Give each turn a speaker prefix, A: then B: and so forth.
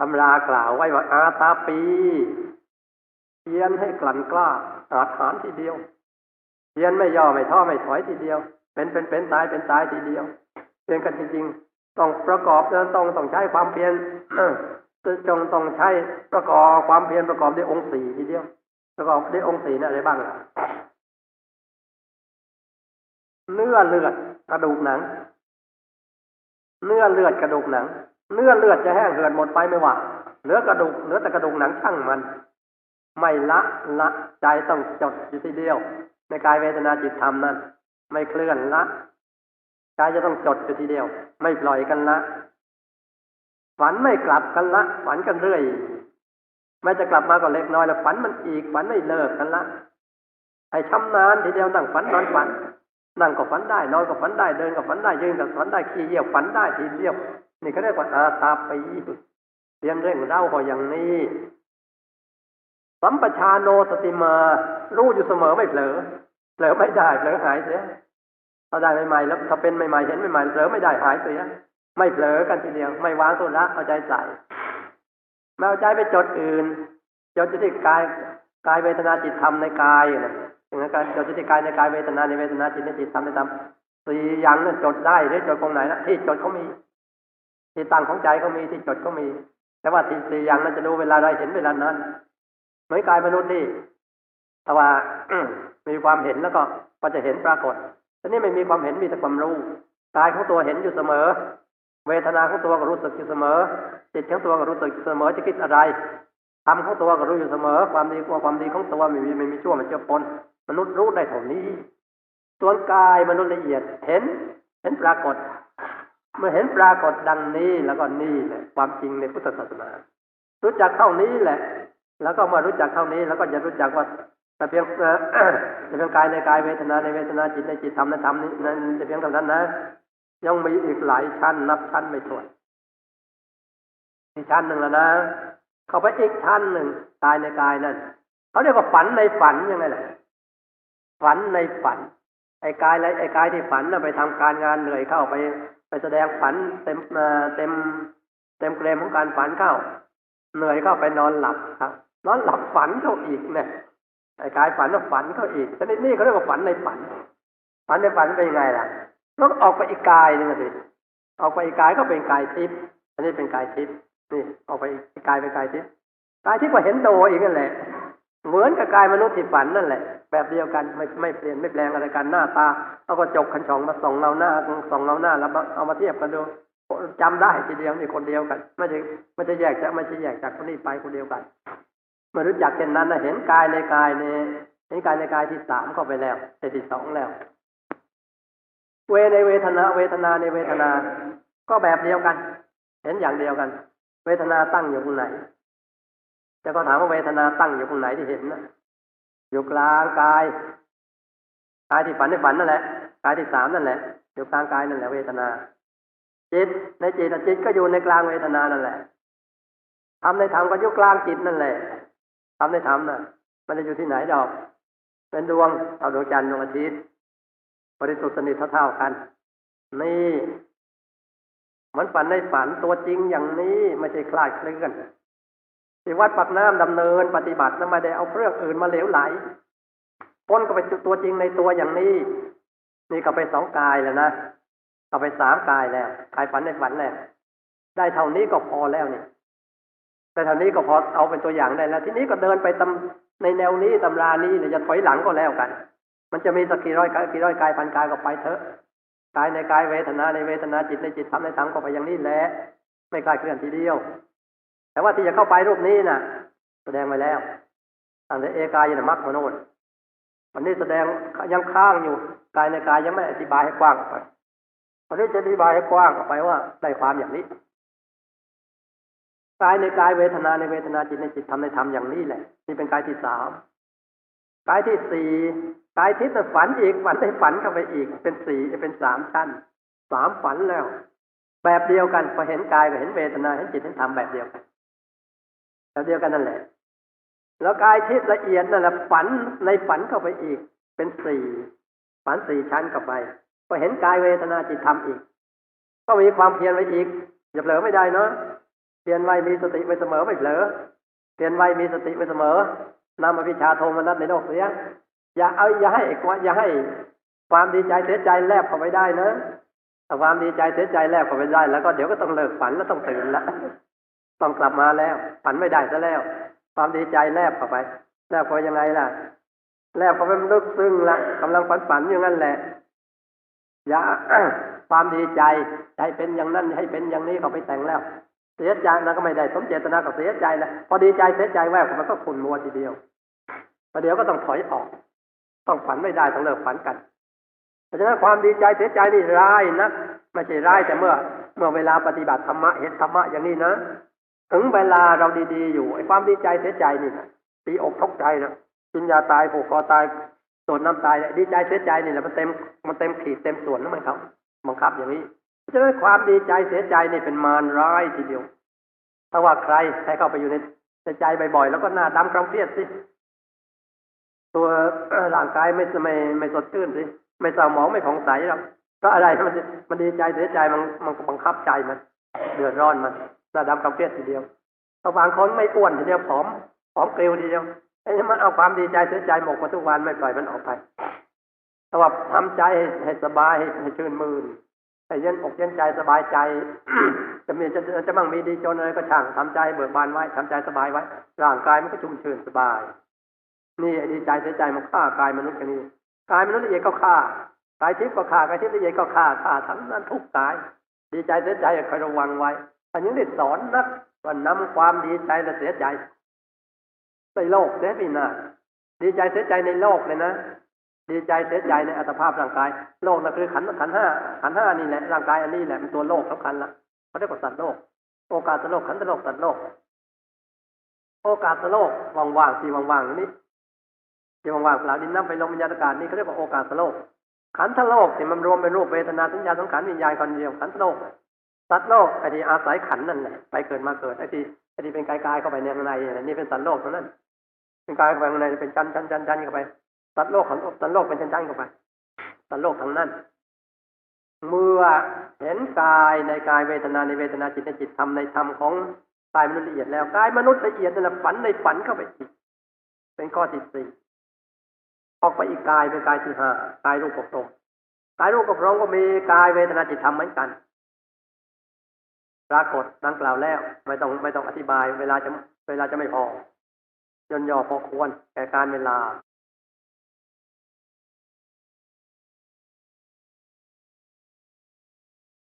A: ตำรากล่าวไว้ว่าอาตาปีเพียนให้กลั่นกล้าอาถานทีเดียวเพียนไม่ย่อไม่ท้อไม่ถอยทีเดียว เป็นเป็นเป็นตายเป็นตายทีเดียวเพียนกันจริงๆต้องประกอบแล้วต้องต้องใช้ความเพียรจงต้องใช้ประกอบความเพียรประกอบด้วยองค์สี่ทีเดียว ประกอบด้วยองค์สี่นี่อะไรบ้างล่ะเนื้อเลือดกระดูกหนัง เนื้อเลือดกระดูกหนัง เนื้อเลือดจะแห้งเหือดหมดไปไม่ว่าเหลือกระดูกเหลือแต่กระดูกหนังช่างมัน ไม่ละละใจต้องจดอยู่ทีเดียว ในกายเวทนาจิตธรรมนั้น ไม่เคลื่อนละใจจะต้องจดอยู่ทีเดียว ไม่ปล่อยกันละฝันไม่กลับกันละฝันกันเรื่อยไม่จะกลับมาก็เล็กน้อยแล้วฝันมันอีกฝันไม่เลิกกันละให้ชำนาญทีเดียวนั่งฝันนอนฝันนั่งก็ฝันได้นอนก็ฝันได้เดินก็ฝันได้ยืนก็ฝันได้ขี่เยี่ยวฝันได้ทีเดียว นี่เขาเรียกว่าอาตาปีเรียนเร่งเร่าก็อย่างนี้ สัมปชาโนสติมา รู้อยู่เสมอไม่เผลอเผลอไม่ได้เผลอหายเสียถ้าได้ใหม่ๆแล้วถ้าเป็นใหม่ๆเห็นใหม่ๆเผลอไม่ได้หายเสียไม่เผลอกันทีเดียวไม่วางตัวละเอาใจใส่ไม่เอาใจไปจดอื่นจดที่กายกายเวทนาจิตธรรมในกายนะอย่างนั้นการจดที่กายในกายเวทนาในเวทนาจิตในจิตธรรมในธรรมสี่อย่างนั้นจดได้หรือจดตรงไหนนะที่จดเขามี ที่ตั้งของใจเขามีที่จดเขามี แต่ว่าที่สี่อย่างนั้นจะรู้เวลาใดเห็นเวลานั้นเหมือนกายมนุษย์ที่แต่ว่ามีความเห็นแล้วก็ก็จะเห็นปรากฏทีนี้ไม่มีความเห็นมีแต่ความรู้กายของตัวเห็นอยู่เสมอ เวทนาของตัวก็รู้สึกอยู่เสมอ จิตของตัวก็รู้สึกเสมอจะคิดอะไรทำของตัวก็รู้อยู่เสมอ ความดีกว่าความดีของตัวไม่มีไม่มีชั่วม่เจือปนมนุษย์รู้ได้เท่านี้ส่วนกายมนุษย์ละเอียดเห็น เห็นปรากฏ เมื่อเห็นปรากฏดังนี้แล้วก็นี่แหละ ความจริงในพุทธศาสนา รู้จักเท่านี้แหละ แล้วก็มารู้จักเท่านี้แล้วก็จะรู้จักว่าแต่เพียงแต่เพียงกายในกายเวทนาในเวทนาจิตในจิตธรรมในธรรมนี้นั่นแต่เพียงเท่านั้นนะ ยังมีอีกหลายชั้นนับชั้นไม่ถ้วนอีกชั้นหนึ่งแล้วนะ เข้าไปอีกชั้นหนึ่งกายในกายนั่นเขาเรียกว่าฝันในฝันยังไงล่ะฝันในฝัน ไอ้กายไอ้กายที่ฝันน่ะไปทำการงานเหนื่อยเข้าไป ไปแสดงฝันเต็มเต็ม เต็มเกรมของการฝันเข้า เหนื่อยเข้าไปนอนหลับครับนอนหลับฝันเข้าอีกเนี่ยไอ้กายฝันก็ฝันเข้าอีกชนิดนี้เขาเรียกว่าฝันในฝัน ฝันในฝันเป็นยังไงล่ะต้องออกไปอีกกายนึงสิออกไปอีกกายก็เป็นกายทิพย์อันนี้เป็นกายทิพย์นี่ออกไปอีกกายเป็นกายทิพย์กายทิพย์ก็เห็นโตอีกนั่นแหละ เหมือนกับกายมนุษย์ที่ฝันนั่นแหละ แบบเดียวกันไม่ไม่เปลี่ยนไม่แปลงอะไรกันหน้าตา เอากระจกขันช่องมาส่องเงาหน้าส่องเงาหน้าแล้วเอามาเทียบกันดูจำได้ทีเดียวนี่คนเดียวกัน ไม่ใช่ไม่ใช่แยกจากไม่ใช่แยกจากคนนี้ไปคนเดียวกันมื่อรู้จักเช่นนั้นนะเห็นกายในกายในเห็นกายในกายที่สามเข้าไปแล้วที่สองแล้ว เวในเวทนาเวทนาในเวทนา ก็แบบเดียวกัน เห็นอย่างเดียวกัน เวทนาตั้งอยู่ตรงไหน จะก็ถามว่าเวทนาตั้งอยู่ตรงไหนที่เห็นนะอยู่กลางกายกายที่ฝันในฝันนั่นแหละกายที่สามนั่นแหละอยู่กลางกายนั่นแหละเวทนา จิตในจิตจิตก็อยู่ในกลางเวทนานั่นแหละทำในธรรมก็อยู่กลางจิตนั่นแหละทำในธรรมน่ะ มันจะอยู่ที่ไหนดอก เป็นดวงเอาดวงจันทร์ดวงอาทิตย์บริสุทธิ์สนิทเท่าๆกัน นี่มันฝันในฝันตัวจริงอย่างนี้ไม่ใช่คลาดเคลื่อน ที่วัดปักน้ำดำเนิน ปฏิบัติแล้วไม่ได้เอาเรื่องอื่นมาเหลวไหลพ้นก็ไปตัวจริงในตัวอย่างนี้ นี่ก็ไปสองกายแล้วนะก็ไปสามกายแล้วกายฝันในฝันแล้วได้เท่านี้ก็พอแล้วนี่แต่เท่านี้ก็พอเอาเป็นตัวอย่างได้แล้ว ทีนี้ก็เดินไปตำในแนวนี้ตำรานี้เนี่ยจะถอยหลังก็แล้วกัน มันจะมีสักกี่ร้อยกายกี่ร้อยกายพันกายก็ไปเถอะกายในกายเวทนาในเวทนาจิตในจิตทำในธรรมก็ไปอย่างนี้แหละไม่คลายเคลื่อนทีเดียว แต่ว่าที่จะเข้าไปรูปนี้นะ่ะ แสดงไว้แล้วตั้งแต่เอกายนมัคมโนนวันนี้แสดงยังค้างอยู่กายในกายยังไม่อธิบายให้กว้างไปวันนี้จะอธิบายให้กว้างออกไปว่าได้ความอย่างนี้กายในกายเวทนาในเวทนาจิตในจิตทำในธรรมอย่างนี้แหละนี่เป็นกายที่สามกายที่สี่กายทิพย์ฝันอีกฝันให้ฝันเข้าไปอีก เป็นสี่เป็นสามชั้นสามฝันแล้ว แบบเดียวกันพอเห็นกายก็เห็นเวทนาเห็นจิตเห็นธรรมแบบเดียวกัน แบบเดียวกันนั่นแหละ แล้วกายทิพย์ละเอียดนั่นแหละฝันในฝันเข้าไปอีก เป็นสี่ฝันสี่ชั้นเข้าไปพอเห็นกายเวทนาจิตธรรมอีก ก็มีความเพียรไว้อีก อย่าเผลอไม่ได้เนาะเรียนไว้มีสติไว้เสมอไม่เผลอเรียนไว้มีสติไว้เสมอนำอภิชาโทมนัสในโลกเสียอย่าเอาอย่าให้อย่าให้ความดีใจเสียใจแลบเข้าไปได้นะความดีใจเสียใจแลบเข้าไปได้ แล้วก็เดี๋ยวก็ต้องเลิกฝันแล้วต้องตื่นละ ต้องกลับมาแล้วฝันไม่ได้ซะแล้ว ความดีใจแลบเข้าไป แลบเข้าไปยังไงล่ะ แลบเข้าไปมันลึกซึ้งละกำลังฝันฝันอยู่งั้นแหละอย่าความดีใจให้เป็นอย่างนั้นให้เป็นอย่างนี้เขาไปแต่งแล้ว เสียใจนะก็ไม่ได้สมเจตนาก็เสียใจแล้วพอดีใจเสียใจแวบมันก็ขุ่นมัวทีเดียวประเดี๋ยวก็ต้องถอยออก ต้องฝันไม่ได้ต้องเลิกฝันกัน เพราะฉะนั้นความดีใจเสียใจนี่ร้ายนะไม่ใช่ร้ายแต่เมื่อ เมื่อเวลาปฏิบัติธรรมะเห็นธรรมะอย่างนี้นะ ถึงเวลาเราดีๆอยู่ไอ้ความดีใจเสียใจนี่นะตีอกทุกใจนะกินยาตายผูกคอตายโดนน้ำตายเนี่ยดีใจเสียใจนี่แหละมันเต็มมันเต็มขีดเต็มส่วนนะมันครับบังคับอย่างนี้เพราะฉะนั้นความดีใจเสียใจนี่เป็นมารร้ายทีเดียวถ้าว่าใครใครเข้าไปอยู่ในใจบ่อยๆแล้วก็หน้าดำกำเครียดสิตัวร่างกายไม่ไม่ไม่สดชื่นสิไม่เศร้าหมองไม่ผ่องใสหรอกเพราะอะไรมันมันดีใจเสียใจมันมันบังคับใจมันเดือดร้อนมัน หน้าดำกำเครียดทีเดียวถ้าบางคนไม่อ้วนทีเดียวผอมผอมเกลียวทีเดียวไอ้มันเอาความดีใจเสียใจหมกมาทุกวันไม่ปล่อยมันออกไปแต่ว่าทำใจให้ให้สบายให้ให้ชื่นมื่นให้เย็นอกเย็นใจสบายใจ จะมีจะจะมั่งมีดีจนอะไรก็ช่างทำใจเบิกบานไว้ทำใจสบายไว้ ร่างกายมันก็ชุ่มชื่นสบาย นี่ดีใจเสียใจมันฆ่ากายมนุษย์กันนี่กายมนุษย์ละเอียดก็ฆ่ากายทิพย์ก็ฆ่ากายทิพย์ละเอียดก็ฆ่าฆ่าทั้งนั้นทุกกาย ดีใจเสียใจคอยระวังไว้ อันนี้ได้สอนนักว่านำความดีใจและเสียใจในโลกเสียพี่นาดีใจเสียใจในโลกเลยนะดีใจเสียใจในอัตภาพร่างกาย โลกนั่นคือขันขันห้าขันห้านี่แหละร่างกายอันนี้แหละเป็นตัวโลกสำคัญละเขาเรียกว่าสัตว์โลก โอกาสโลกขันธ์โลกสัตว์โลก โอกาสโลกว่างๆที่ว่างๆนี่ที่ว่างๆเปล่าดินน้ำไปลมวิญญาณอากาศนี่เขาเรียกว่าโอกาสโลกขันธโลกที่มันรวมเป็นรูปเวทนาสัญญาสังขารวิญญาณคนเดียวขันธโลก สัตว์โลกไอ้ที่อาศัยขันนั่นแหละไปเกิดมาเกิดไอ้ที่ไอ้ที่เป็นกายกายเข้าไปในข้างในนี่เป็นสัตว์โลกเท่านั้นเป็นกายเข้าไปข้างในเป็นชั้นชั้นชั้นชั้นเข้าไปสัตว์โลกของสัตว์โลกเป็นชั้นชั้นเข้าไปสัตว์โลกทั้งนั้น เมื่อเห็นกายในกายเวทนาในเวทนาจิตในจิตธรรมในธรรมของกายมนุษย์ละเอียดแล้วกายมนุษย์ละเอียดนั่นแหละฝันในฝันเข้าไปอีกเป็นข้อที่สี่ออกไปอีกกายเป็นกายที่ห้ากายรูปปกตรงกายรูปกับร้องก็มีกายเวทนาจิตธรรมเหมือนกัน ปรากฏดังกล่าวแล้ว ไม่ต้องไม่ต้องอธิบาย เวลาจะเวลาจะไม่พอย่นย่อพอควรแก่การเวลา